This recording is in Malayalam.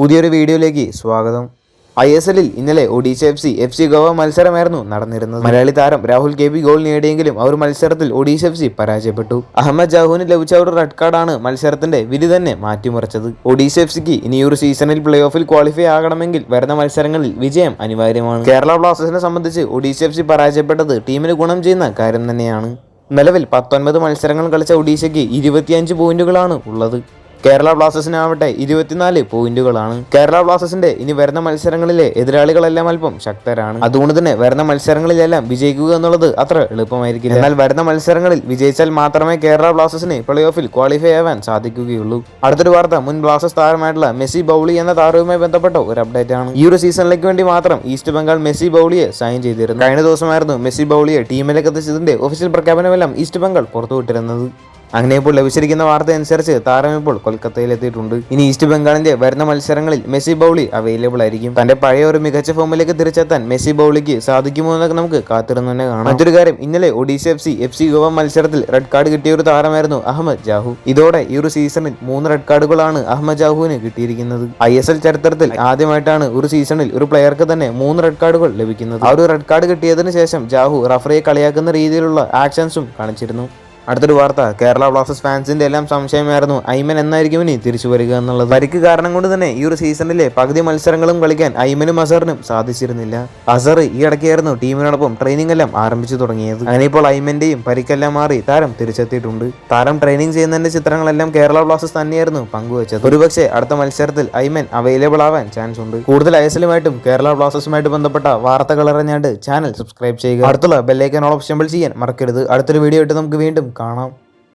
പുതിയൊരു വീഡിയോയിലേക്ക് സ്വാഗതം. ഐ എസ് എല്ലിൽ ഇന്നലെ Odisha F C F C Goa മത്സരമായിരുന്നു നടന്നിരുന്നത്. മലയാളി താരം രാഹുൽ കെ പി ഗോൾ നേടിയെങ്കിലും അവർ മത്സരത്തിൽ ഒഡീഷ എഫ് സി പരാജയപ്പെട്ടു. അഹമ്മദ് ജാഹുവിന് ലഭിച്ച ഒരു റെഡ് കാർഡാണ് മത്സരത്തിന്റെ വിധി തന്നെ മാറ്റിമറിച്ചത്. ഒഡീഷ എഫ് സിക്ക് ഇനി ഒരു സീസണിൽ പ്ലേ ഓഫിൽ ക്വാളിഫൈ ആകണമെങ്കിൽ വരുന്ന മത്സരങ്ങളിൽ വിജയം അനിവാര്യമാണ്. കേരള ബ്ലാസ്റ്റേഴ്സിനെ സംബന്ധിച്ച് ഒഡീഷ എഫ് സി പരാജയപ്പെട്ടത് ടീമിന് ഗുണം ചെയ്യുന്ന കാര്യം തന്നെയാണ്. നിലവിൽ പത്തൊൻപത് മത്സരങ്ങൾ കളിച്ച ഒഡീഷയ്ക്ക് ഇരുപത്തിയഞ്ച് പോയിന്റുകളാണ് ഉള്ളത്. കേരള ബ്ലാസ്റ്റേഴ്സിനാവട്ടെ ഇരുപത്തിനാല് പോയിന്റുകളാണ്. കേരള ബ്ലാസ്റ്റേഴ്സിന്റെ ഇനി വരുന്ന മത്സരങ്ങളിലെ എതിരാളികളെല്ലാം അല്പം ശക്തരാണ്. അതുകൊണ്ട് തന്നെ വരുന്ന മത്സരങ്ങളിലെല്ലാം വിജയിക്കുക എന്നുള്ളത് അത്ര എളുപ്പമായിരിക്കില്ല. എന്നാൽ വരുന്ന മത്സരങ്ങളിൽ വിജയിച്ചാൽ മാത്രമേ കേരള ബ്ലാസ്റ്റേഴ്സിന് പ്ലേ ഓഫിൽ ക്വാളിഫൈ ആവാൻ സാധിക്കുകയുള്ളൂ. അടുത്തൊരു വാർത്ത മുൻ ബ്ലാസ്റ്റേഴ്സ് താരമായിട്ടുള്ള മെസ്സി ബൗളി എന്ന താരവുമായി ബന്ധപ്പെട്ട ഒരു അപ്ഡേറ്റ് ആണ് ഈ ഒരു സീസണിലേക്ക് വേണ്ടി മാത്രം ഈസ്റ്റ് ബംഗാൾ മെസ്സി ബൗളിയെ സൈൻ ചെയ്തിരുന്നു. കഴിഞ്ഞ ദിവസമായിരുന്നു മെസ്സി ബൗളിയെ ടീമിലേക്ക് എത്തിച്ചതിന്റെ ഒഫീഷ്യൽ പ്രഖ്യാപനമെല്ലാം ഈസ്റ്റ് ബംഗാൾ പുറത്തുവിട്ടിരുന്നത്. അങ്ങനെ ഇപ്പോൾ ലഭിച്ചിരിക്കുന്ന വാർത്ത അനുസരിച്ച് താരം ഇപ്പോൾ കൊൽക്കത്തയിൽ എത്തിയിട്ടുണ്ട് ഇനി ഈസ്റ്റ് ബംഗാളിന്റെ വരുന്ന മത്സരങ്ങളിൽ മെസ്സി ബൗളി അവൈലബിൾ ആയിരിക്കും. തന്റെ പഴയ ഒരു മികച്ച ഫോമിലേക്ക് തിരിച്ചെത്താൻ മെസ്സി ബൗളിക്ക് സാധിക്കുമോ എന്നൊക്കെ നമുക്ക് കാത്തിരുന്നു തന്നെ കാണാം. മറ്റൊരു കാര്യം ഇന്നലെ Odisha F C F C Goa മത്സരത്തിൽ റെഡ് കാർഡ് കിട്ടിയ ഒരു താരമായിരുന്നു അഹമ്മദ് ജാഹു. ഇതോടെ ഈ ഒരു സീസണിൽ മൂന്ന് റെഡ് കാർഡുകളാണ് അഹമ്മദ് ജാഹുവിന് കിട്ടിയിരിക്കുന്നത്. ഐ എസ് എൽ ചരിത്രത്തിൽ ആദ്യമായിട്ടാണ് ഒരു സീസണിൽ ഒരു പ്ലെയർക്ക് തന്നെ മൂന്ന് റെഡ് കാർഡുകൾ ലഭിക്കുന്നത്. ആ ഒരു റെഡ് കാർഡ് കിട്ടിയതിനു ശേഷം ജാഹു റഫറിയെ കളിയാക്കുന്ന രീതിയിലുള്ള ആക്ഷൻസും കാണിച്ചിരുന്നു. അടുത്തൊരു വാർത്ത. കേരള ബ്ലാസ്റ്റേഴ്സ് ഫാൻസിന്റെ എല്ലാം സംശയമായിരുന്നു. ഐമൻ എന്നായിരിക്കും ഇനി തിരിച്ചു വരിക എന്നുള്ളത്. പരിക്ക് കാരണം കൊണ്ട് തന്നെ ഈ ഒരു സീസണിലെ പകുതി മത്സരങ്ങളും കളിക്കാൻ ഐമനും അസറിനും സാധിച്ചിരുന്നില്ല. അസർ ഈ ഇടയ്ക്കായിരുന്നു ടീമിനോടൊപ്പം ട്രെയിനിങ് എല്ലാം ആരംഭിച്ചു തുടങ്ങിയത്. അങ്ങനെ ഇപ്പോൾ ഐമന്റെയും പരിക്കെല്ലാം മാറി താരം തിരിച്ചെത്തിയിട്ടുണ്ട്. താരം ട്രെയിനിങ് ചെയ്യുന്നതിന്റെ ചിത്രങ്ങളെല്ലാം കേരള ബ്ലാസ്റ്റേഴ്സ് തന്നെയായിരുന്നു പങ്കുവച്ചത്. ഒരുപക്ഷെ അടുത്ത മത്സരത്തിൽ ഐമൻ അവൈലബിൾ ആവാൻ ചാൻസ് ഉണ്ട്. കൂടുതൽ ഐസലുമായിട്ടും കേരള ബ്ലാസ്റ്റേഴ്സുമായിട്ട് ബന്ധപ്പെട്ട വാർത്തകൾ അറിഞ്ഞാണ്ട് ചാനൽ സബ്സ്ക്രൈബ് ചെയ്യുക. അടുത്തുള്ള ബെല്ലൈക്കൻ ഓൾ ഓപ്ഷൻ ചെയ്യാൻ മറക്കരുത്. അടുത്തൊരു വീഡിയോ ആയിട്ട് നമുക്ക് വീണ്ടും കാണാം.